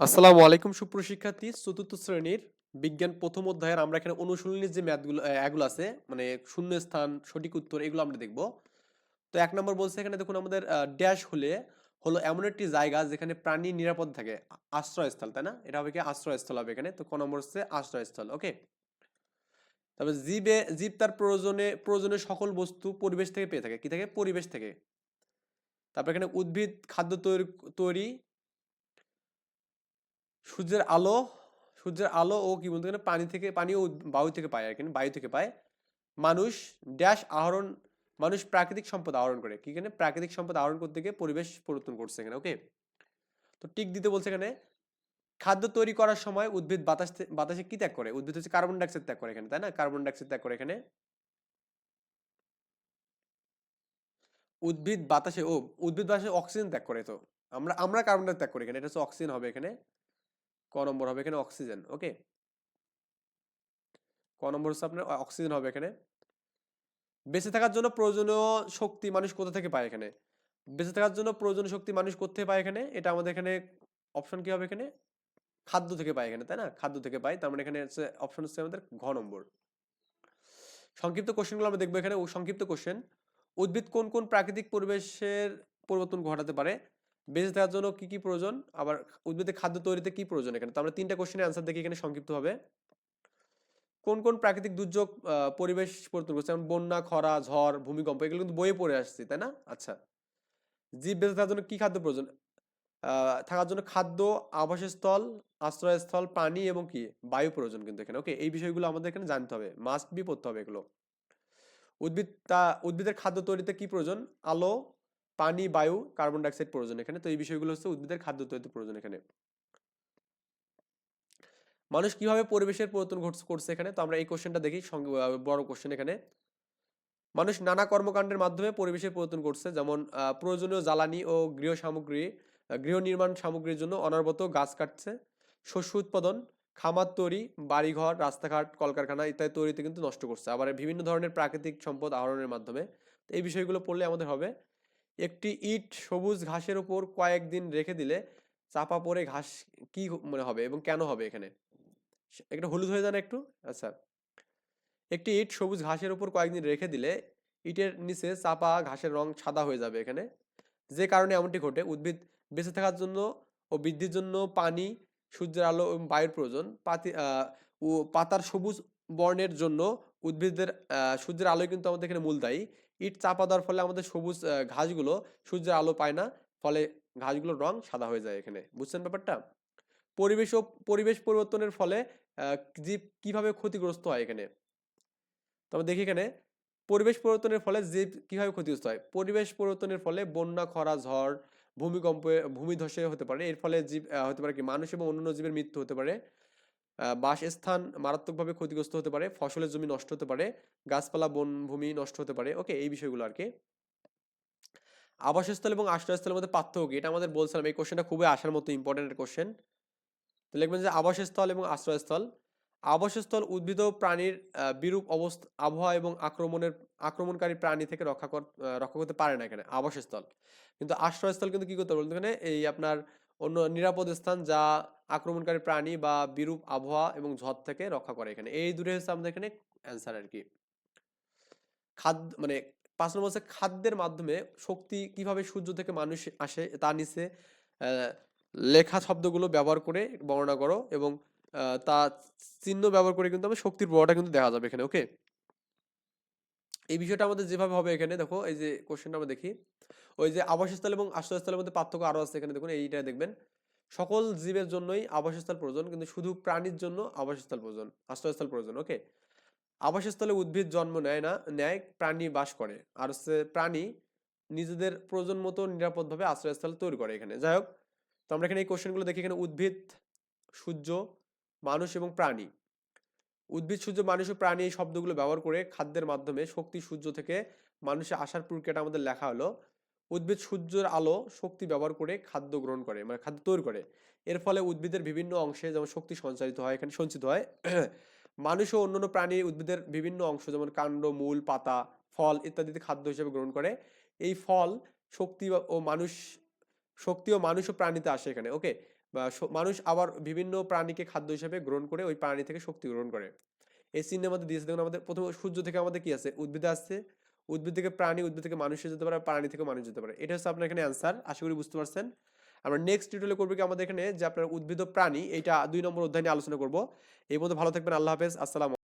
আসসালামু আলাইকুম সুপ্রশিক্ষার্থী চতুর্থ শ্রেণির বিজ্ঞান প্রথম অধ্যায়ের আমরা এখানে অনুশীলনীর যে ম্যাথগুলো এগুলো আছে মানে শূন্য স্থান, সঠিক উত্তর, এগুলো আমরা দেখব। তো এক নম্বর বলছে এখানে দেখুন, আমাদের ড্যাশ হলে, হলো এমন একটি জায়গা যেখানে প্রাণী নিরাপদ থাকে। আশ্রয়স্থল, তাই না? এটা হবে কি? আশ্রয়স্থল হবে এখানে। তো ক নম্বর হচ্ছে আশ্রয়স্থল ওকে তবে জীবে, জীব তার প্রয়োজনে প্রয়োজনীয় সকল বস্তু পরিবেশ থেকে পেয়ে থাকে। কি থাকে? পরিবেশ থেকে। তারপর এখানে উদ্ভিদ, খাদ্য তৈরি তৈরি সূর্যের আলো সূর্যের আলো ও কি বলতে পানি থেকে, পানি ও বায়ু থেকে পায় আর কি বায়ু থেকে পায়। মানুষ ড্যাশ আহরণ, মানুষ প্রাকৃতিক সম্পদ আহরণ করে। কি এখানে? প্রাকৃতিক সম্পদ আহরণ করতে গিয়ে পরিবেশ পরিবর্তন করছে এখানে ওকে তো টিক দিতে বলছে এখানে, খাদ্য তৈরি করার সময় উদ্ভিদ বাতাস বাতাসে কি ত্যাগ করে? উদ্ভিদ হচ্ছে কার্বন ডাইঅক্সাইড ত্যাগ করে এখানে, তাই না? কার্বন ডাইঅক্সাইড ত্যাগ করে এখানে। উদ্ভিদ বাতাসে ও, উদ্ভিদ বাতাসে অক্সিজেন ত্যাগ করে তো। আমরা আমরা কার্বন ডাইঅক্সাইড ত্যাগ করি এখানে, এটা হচ্ছে অক্সিজেন হবে এখানে। ক নম্বর হবে এখানে অক্সিজেন, ওকে? ক নম্বর হচ্ছে আপনার অক্সিজেন হবে এখানে। বেঁচে থাকার জন্য প্রয়োজনীয় শক্তি মানুষ কোথা থেকে পায় এখানে? বেঁচে থাকার জন্য প্রয়োজনীয় শক্তি মানুষ কোথায় পায় এখানে? এটা আমাদের এখানে অপশন কি হবে এখানে? খাদ্য থেকে পায় এখানে, তাই না? খাদ্য থেকে পাই তার মানে এখানে হচ্ছে অপশন হচ্ছে আমাদের ঘ নম্বর। সংক্ষিপ্ত কোশ্চেনগুলো আমরা দেখব এখানে। সংক্ষিপ্ত কোশ্চেন উদ্ভিদ কোন কোন প্রাকৃতিক পরিবেশের পরিবর্তন ঘটাতে পারে? বেঁচে থাকার জন্য কি কি প্রয়োজন? আবার উদ্ভিদের খাদ্য তৈরিতে কি প্রয়োজন এখানে? তো আমরা তিনটা কোশ্চেনের অ্যান্সার দেখি এখানে সংক্ষিপ্ত হবে কোন কোন প্রাকৃতিক দুর্যোগ পরিবেশ পরিবর্তন করছে? যেমন বন্যা, খরা, ঝড়, ভূমিকম্প, এগুলো কিন্তু বইয়ে পড়ে আসছি, তাই না? আচ্ছা। জীব বেঁচে থাকার জন্য কি খাদ্য প্রয়োজন? থাকার জন্য খাদ্য, আবাসস্থল, আশ্রয়স্থল, পানি এবং কি? বায়ু প্রয়োজন কিন্তু এখানে। ওকে, এই বিষয়গুলো আমাদের এখানে জানতে হবে। মাস্ট বি পড়তে হবে এগুলো। উদ্ভিদ, তা, উদ্ভিদের খাদ্য তৈরিতে কি প্রয়োজন? আলো পানি, বায়ু, কার্বন ডাইঅক্সাইড প্রয়োজন এখানে। তো এই বিষয়গুলো হচ্ছে উদ্ভিদের খাদ্য তৈরিতে প্রয়োজন এখানে। মানুষ কীভাবে পরিবেশের পরিবর্তন করছে এখানে? তো আমরা এই কোশ্চেনটা দেখি বড় কোশ্চেন এখানে। মানুষ নানা কর্মকাণ্ডের মাধ্যমে পরিবেশের পরিবর্তন করছে যেমন প্রয়োজনীয় জ্বালানি ও গৃহ সামগ্রী গৃহ নির্মাণ সামগ্রীর জন্য অনবরত গাছ কাটছে, শস্য উৎপাদন, খামার তৈরি, বাড়িঘর, রাস্তাঘাট, কলকারখানা ইত্যাদি তৈরিতে কিন্তু নষ্ট করছে। আবার বিভিন্ন ধরনের প্রাকৃতিক সম্পদ আহরণের মাধ্যমে। এই বিষয়গুলো পড়লে আমাদের হবে। একটি ইট সবুজ ঘাসের উপর কয়েকদিন রেখে দিলে চাপা পড়ে ঘাস কি মানে হবে এবং কেন হবে এখানে? একটা হলুদ হয়ে যায় না একটু? আচ্ছা। একটি ইট সবুজ ঘাসের উপর কয়েকদিন রেখে দিলে ইটের নিচে চাপা ঘাসের রং সাদা হয়ে যাবে এখানে। যে কারণে এমনটি ঘটে। উদ্ভিদ বেঁচে থাকার জন্য ও বৃদ্ধির জন্য পানি, সূর্যের আলো এবং বায়ুর প্রয়োজন। পাতি ও পাতার সবুজ বর্ণের জন্য উদ্ভিদের সূর্যের আলোই কিন্তু আমাদের এখানে মূল দায়ী। ইট চাপা দেওয়ার ফলে আমাদের সবুজ ঘাসগুলো সূর্যের আলো পায় না। ফলে ঘাসগুলোর রং সাদা হয়ে যায় এখানে। বুঝছেন ব্যাপারটা? পরিবেশ ও পরিবেশ পরিবর্তনের ফলে জীব কীভাবে ক্ষতিগ্রস্ত হয় এখানে? তো আমরা দেখি এখানে, পরিবেশ পরিবর্তনের ফলে জীব কীভাবে ক্ষতিগ্রস্ত হয়? পরিবেশ পরিবর্তনের ফলে বন্যা, খরা, ঝড়, ভূমিকম্পে, ভূমিধসে হতে পারে। এর ফলে জীব হতে পারে কি? মানুষ এবং অন্যান্য জীবের মৃত্যু হতে পারে। বাসস্থান মারাত্মকভাবে ক্ষতিগ্রস্ত হতে পারে, ফসলের জমি নষ্ট হতে পারে, গাছপালা, বনভূমি নষ্ট হতে পারে, ওকে? এই বিষয়গুলো আর কি আবাসস্থল এবং আশ্রয়স্থলের মধ্যে পার্থক্য? এটা আমাদের বলছিলাম, এই কোশ্চেনটা খুবই আসার মতো ইম্পর্টেন্ট কোশ্চেন তো লিখবেন যে আবাসস্থল এবং আশ্রয়স্থল। আবাসস্থল উদ্ভিদ প্রাণীর বিরূপ অবস্থা, আবহাওয়া এবং আক্রমণের, আক্রমণকারী প্রাণী থেকে রক্ষা রক্ষা করতে পারে না এখানে, আবাসস্থল। কিন্তু আশ্রয়স্থল কিন্তু কি করতে পারবে এখানে? এই আপনার অন্য নিরাপদ স্থান যা আক্রমণকারী প্রাণী বা বিরূপ আবহাওয়া এবং ঝড় থেকে রক্ষা করে এখানে। এই দূরে হচ্ছে আমাদের এখানে অ্যান্সার আর কি। খাদ্য মানে পাঁচ নম্বর হচ্ছে খাদ্যের মাধ্যমে শক্তি কীভাবে সূর্য থেকে মানুষ আসে তা নিচে লেখা শব্দগুলো ব্যবহার করে বর্ণনা করো এবং তা চিহ্ন ব্যবহার করে কিন্তু আমরা শক্তির প্রভাবটা কিন্তু দেখা যাবে এখানে ওকে এই বিষয়টা আমাদের যেভাবে হবে এখানে, দেখো, এই যে কোশ্চেনটা আমরা দেখি, ওই যে আবাসস্থল এবং আশ্রয়স্থলের মধ্যে পার্থক্য আরও আছে এখানে, দেখুন, এইটা দেখবেন। সকল জীবের জন্যই আবাসস্থল প্রয়োজন, কিন্তু শুধু প্রাণীর জন্য আবাসস্থল প্রয়োজন, আশ্রয়স্থল প্রয়োজন ওকে আবাসস্থলে উদ্ভিদ জন্ম নেয় না, নেয়, প্রাণী বাস করে, আর হচ্ছে প্রাণী নিজেদের প্রয়োজন মতো নিরাপদভাবে আশ্রয়স্থল তৈরি করে এখানে। যাই হোক, তো আমরা এখানে এই কোশ্চেনগুলো দেখি, এখানে উদ্ভিদ, সূর্য, মানুষ এবং প্রাণী। উদ্ভিদ সূর্য মানুষ প্রাণী এই শব্দগুলো ব্যবহার করে খাদ্যের মাধ্যমে শক্তি সূর্য থেকে মানুষে আসার প্রক্রিয়াটা আমাদের লেখা হলো। উদ্ভিদ সূর্যের আলো শক্তি ব্যবহার করে খাদ্য গ্রহণ করে মানে খাদ্য তৈরি করে। এর ফলে উদ্ভিদের বিভিন্ন অংশে যেমন শক্তি সঞ্চারিত হয়, এখানে সঞ্চিত হয়। মানুষ ও অন্যান্য প্রাণী উদ্ভিদের বিভিন্ন অংশ যেমন কাণ্ড, মূল, পাতা, ফল ইত্যাদিতে খাদ্য হিসেবে গ্রহণ করে। এই ফল শক্তি ও মানুষ, শক্তি ও মানুষ ও প্রাণীতে আসে এখানে ওকে মানুষ আবার বিভিন্ন প্রাণীকে খাদ্য হিসেবে গ্রহণ করে ওই প্রাণী থেকে শক্তি গ্রহণ করে। এই চিহ্নের মধ্যে দিয়েছে দেখুন আমাদের প্রথমে সূর্য থেকে আমাদের কি আছে? উদ্ভিদ আসছে। উদ্ভিদ থেকে প্রাণী, উদ্ভিদ থেকে মানুষ যেতে পারে, প্রাণী থেকে মানুষ যেতে পারে। এটা হচ্ছে আপনার এখানে অ্যান্সার আশা করি বুঝতে পারছেন। আমরা নেক্সট টিউটোরিয়ালে করব কি আমাদের এখানে যে আপনার উদ্ভিদ প্রাণী এটা দুই নম্বর অধ্যায় নিয়ে আলোচনা করব। এই মধ্যে ভালো থাকবেন, আল্লাহ হাফেজ, আসসালাম